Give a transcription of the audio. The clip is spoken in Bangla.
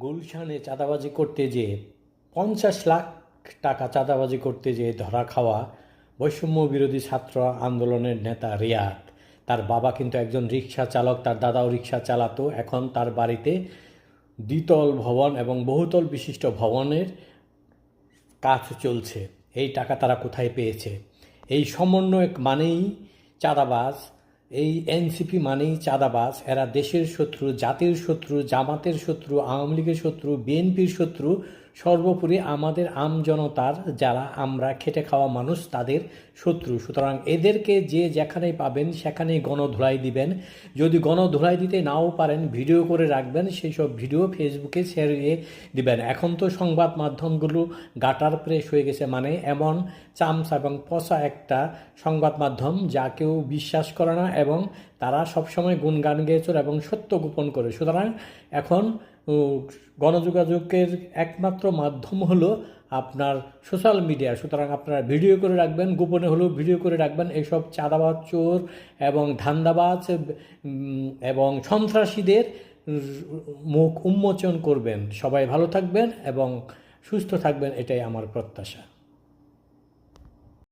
গুলশানে চাঁদাবাজি করতে যেয়ে পঞ্চাশ লাখ টাকা চাঁদাবাজি করতে যেয়ে ধরা খাওয়া বৈষম্য বিরোধী ছাত্র আন্দোলনের নেতা রিয়াদ। তার বাবা কিন্তু একজন রিক্সা চালক, তার দাদাও রিক্সা চালাতো। এখন তার বাড়িতে দ্বিতল ভবন এবং বহুতল বিশিষ্ট ভবনের কাজ চলছে। এই টাকা তারা কোথায় পেয়েছে? এই সমন্বয়ক মানেই চাঁদাবাজ এই এনসিপি মানেই চাঁদাবাজ। এরা দেশের শত্রু, জাতির শত্রু, জামাতের শত্রু, আওয়ামী লীগের শত্রু, বিএনপির শত্রু, সর্বোপরি আমাদের আমজনতার যারা আমরা খেটে খাওয়া মানুষ, তাদের শত্রু। সুতরাং এদেরকে যে যেখানেই পাবেন, সেখানেই গণধোলাই দিবেন। যদি গণধোলাই দিতে নাও পারেন, ভিডিও করে রাখবেন, সেই সব ভিডিও ফেসবুকে ছড়িয়ে দিবেন। এখন তো সংবাদ মাধ্যমগুলো গাটার প্রেস হয়ে গেছে মানে এমন চামচা এবং পচা একটা সংবাদ মাধ্যম যা কেউ বিশ্বাস করে না। এবং তারা সবসময় গুণগান গেয়ে চলে এবং সত্য গোপন করে। সুতরাং এখন গণযোগাযোগের একমাত্র মাধ্যম হলো আপনার সোশ্যাল মিডিয়া। সুতরাং আপনারা ভিডিও করে রাখবেন, গোপনে হলেও ভিডিও করে রাখবেন এইসব চাঁদাবাজ, চোর এবং ধান্দাবাজ এবং সন্ত্রাসীদের মুখ উন্মোচন করবেন। সবাই ভালো থাকবেন এবং সুস্থ থাকবেন, এটাই আমার প্রত্যাশা।